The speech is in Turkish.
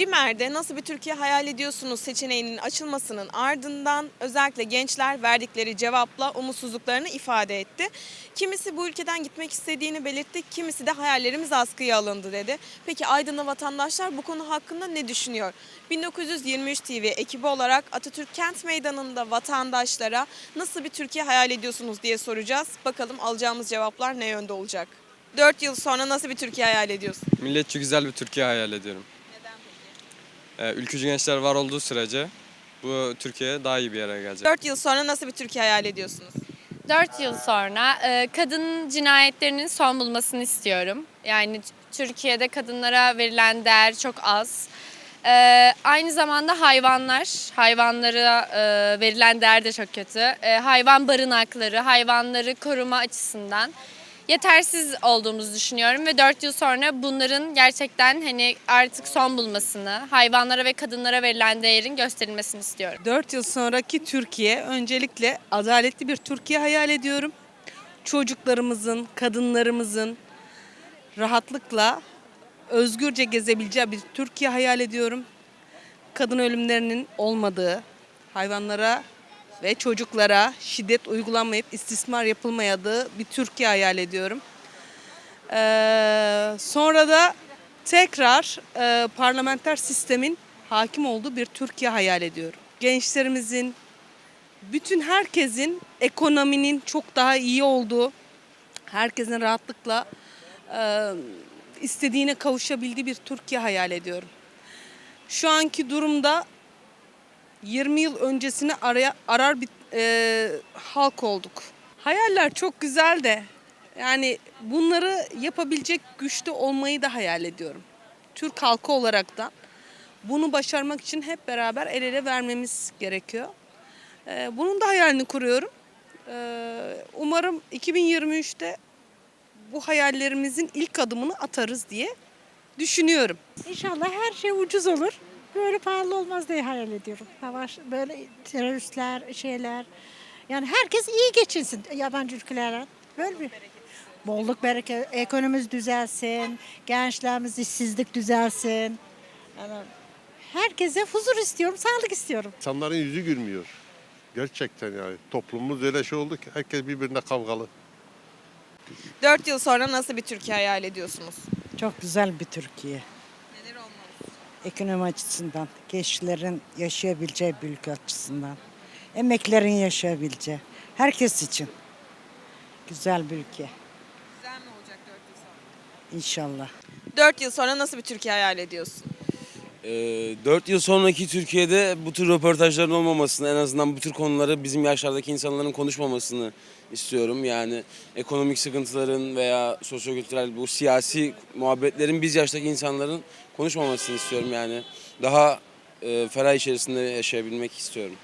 CİMER'de nasıl bir Türkiye hayal ediyorsunuz seçeneğinin açılmasının ardından özellikle gençler verdikleri cevapla umutsuzluklarını ifade etti. Kimisi bu ülkeden gitmek istediğini belirtti, kimisi de hayallerimiz askıya alındı dedi. Peki Aydın'da vatandaşlar bu konu hakkında ne düşünüyor? 1923 TV ekibi olarak Atatürk Kent Meydanı'nda vatandaşlara nasıl bir Türkiye hayal ediyorsunuz diye soracağız. Bakalım alacağımız cevaplar ne yönde olacak? 4 yıl sonra nasıl bir Türkiye hayal ediyorsun? Milletçi güzel bir Türkiye hayal ediyorum. Ee, ülkücü gençler var olduğu sürece bu Türkiye daha iyi bir yere gelecek. 4 yıl sonra nasıl bir Türkiye hayal ediyorsunuz? 4 yıl sonra e, kadın cinayetlerinin son bulmasını istiyorum. Yani Türkiye'de kadınlara verilen değer çok az. E, aynı zamanda hayvanlar, hayvanlara e, verilen değer de çok kötü. Hayvan barınakları, hayvanları koruma açısından yetersiz olduğumuzu düşünüyorum ve 4 yıl sonra bunların gerçekten hani artık son bulmasını, hayvanlara ve kadınlara verilen değerin gösterilmesini istiyorum. 4 yıl sonraki Türkiye öncelikle adaletli bir Türkiye hayal ediyorum. Çocuklarımızın, kadınlarımızın rahatlıkla özgürce gezebileceği bir Türkiye hayal ediyorum. Kadın ölümlerinin olmadığı, hayvanlara ve çocuklara şiddet uygulanmayıp istismar yapılmayadığı bir Türkiye hayal ediyorum. Ee, sonra da tekrar e, parlamenter sistemin hakim olduğu bir Türkiye hayal ediyorum. Gençlerimizin, bütün herkesin ekonominin çok daha iyi olduğu, herkesin rahatlıkla e, istediğine kavuşabildiği bir Türkiye hayal ediyorum. Şu anki durumda 20 yıl öncesini araya, arar bir e, halk olduk. Hayaller çok güzel de yani bunları yapabilecek güçte olmayı da hayal ediyorum. Türk halkı olarak da bunu başarmak için hep beraber el ele vermemiz gerekiyor. E, bunun da hayalini kuruyorum. E, umarım 2023'te bu hayallerimizin ilk adımını atarız diye düşünüyorum. İnşallah her şey ucuz olur. Böyle pahalı olmaz diye hayal ediyorum. Savaş, böyle teröristler, şeyler. Yani herkes iyi geçinsin yabancı ülkelere. Böyle bir bolluk bereket, ekonomimiz düzelsin, gençlerimiz işsizlik düzelsin. Yani herkese huzur istiyorum, sağlık istiyorum. İnsanların yüzü gülmüyor. Gerçekten yani. Toplumumuz öyle şey oldu ki herkes birbirine kavgalı. 4 yıl sonra nasıl bir Türkiye hayal ediyorsunuz? Çok güzel bir Türkiye. Neler olmalı? Ekonomi açısından, gençlerin yaşayabileceği bir ülke açısından, emeklerin yaşayabileceği, herkes için güzel bir ülke Güzel mi olacak 4 yıl sonra? inşallah. 4 yıl sonra nasıl bir Türkiye hayal ediyorsun? 4 yıl sonraki Türkiye'de bu tür röportajların olmamasını en azından bu tür konuları bizim yaşlardaki insanların konuşmamasını istiyorum. Yani ekonomik sıkıntıların veya sosyokültürel bu siyasi muhabbetlerin biz yaştaki insanların konuşmamasını istiyorum yani. Daha e, ferah içerisinde yaşayabilmek istiyorum.